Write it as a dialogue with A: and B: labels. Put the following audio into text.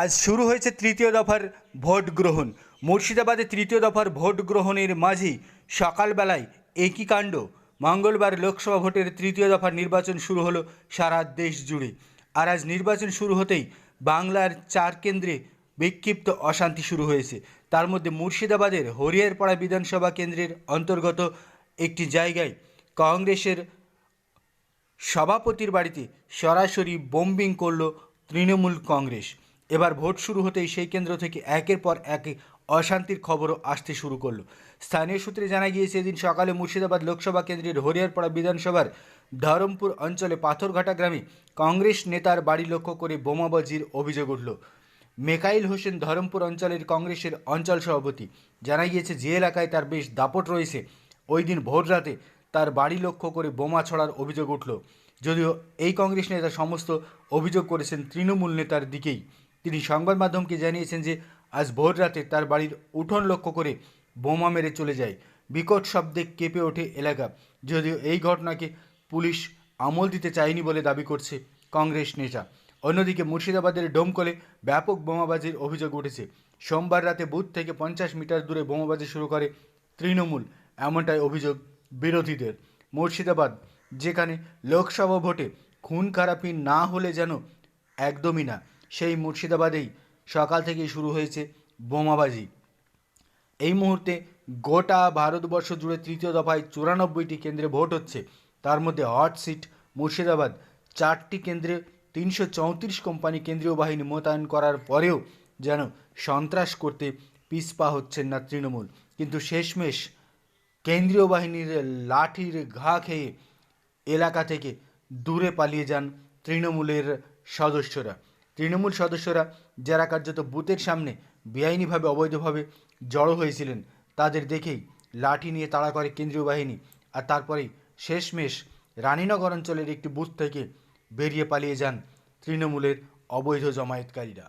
A: আজ শুরু হয়েছে তৃতীয় দফার ভোট গ্রহণ। মুর্শিদাবাদে তৃতীয় দফার ভোট গ্রহণের মাঝেই সকালবেলায় একই কাণ্ড। মঙ্গলবার লোকসভা ভোটের তৃতীয় দফার নির্বাচন শুরু হলো সারা দেশ জুড়ে। আর আজ নির্বাচন শুরু হতেই বাংলার চার কেন্দ্রে বিক্ষিপ্ত অশান্তি শুরু হয়েছে। তার মধ্যে মুর্শিদাবাদের হরিয়ারপাড়া বিধানসভা কেন্দ্রের অন্তর্গত একটি জায়গায় কংগ্রেসের সভাপতির বাড়িতে সরাসরি বোম্বিং করল তৃণমূল কংগ্রেস। এবার ভোট শুরু হতেই সেই কেন্দ্র থেকে একের পর এক অশান্তির খবরও আসতে শুরু করল। স্থানীয় সূত্রে জানা গিয়েছে, এদিন সকালে মুর্শিদাবাদ লোকসভা কেন্দ্রের হরিয়ারপাড়া বিধানসভার ধরমপুর অঞ্চলে পাথরঘাটা গ্রামে কংগ্রেস নেতার বাড়ি লক্ষ্য করে বোমাবাজির অভিযোগ উঠল। মেকাইল হোসেন ধরমপুর অঞ্চলের কংগ্রেসের অঞ্চল সভাপতি। জানা গিয়েছে, যে এলাকায় তার বেশ দাপট রয়েছে, ওই দিন ভোর রাতে তার বাড়ি লক্ষ্য করে বোমা ছড়ার অভিযোগ উঠল। যদিও এই কংগ্রেস নেতা সমস্ত অভিযোগ করেছেন তৃণমূল নেতার দিকেই। তিনি সংবাদ মাধ্যমকে জানিয়েছেন যে, আজ ভোর রাতে তার বাড়ির উঠোন লক্ষ্য করে বোমা মেরে চলে যায়। বিকট শব্দে কেঁপে ওঠে এলাকা। যদিও এই ঘটনাকে পুলিশ আমল দিতে চায়নি বলে দাবি করছে কংগ্রেস নেতা। অন্যদিকে মুর্শিদাবাদের ডোমকলে ব্যাপক বোমাবাজির অভিযোগ উঠেছে। সোমবার রাতে বুথ থেকে পঞ্চাশ মিটার দূরে বোমাবাজি শুরু করে তৃণমূল, এমনটাই অভিযোগ বিরোধীদের। মুর্শিদাবাদ, যেখানে লোকসভা ভোটে খুন খারাপি না হলে যেন একদমই না। সেই মুর্শিদাবাদেই সকাল থেকেই শুরু হয়েছে বোমাবাজি। এই মুহূর্তে গোটা ভারতবর্ষ জুড়ে তৃতীয় দফায় চুরানব্বইটি কেন্দ্রে ভোট হচ্ছে। তার মধ্যে হট সিট মুর্শিদাবাদ, চারটি কেন্দ্রে তিনশো চৌত্রিশ কোম্পানি কেন্দ্রীয় বাহিনী মোতায়েন করার পরেও যেন সন্ত্রাস করতে পিছপা হচ্ছেন না তৃণমূল। কিন্তু শেষমেশ কেন্দ্রীয় বাহিনীর লাঠির ঘা খেয়ে এলাকা থেকে দূরে পালিয়ে যান তৃণমূলের সদস্যরা। তৃণমূল সদস্যরা যারা কার্যত বুথের সামনে বেআইনিভাবে, অবৈধভাবে জড়ো হয়েছিলেন, তাদের দেখেই লাঠি নিয়ে তাড়া করে কেন্দ্রীয় বাহিনী আর তারপরেই শেষমেশ রানীনগর অঞ্চলের একটি বুথ থেকে বেরিয়ে পালিয়ে যান তৃণমূলের অবৈধ জমায়েতকারীরা।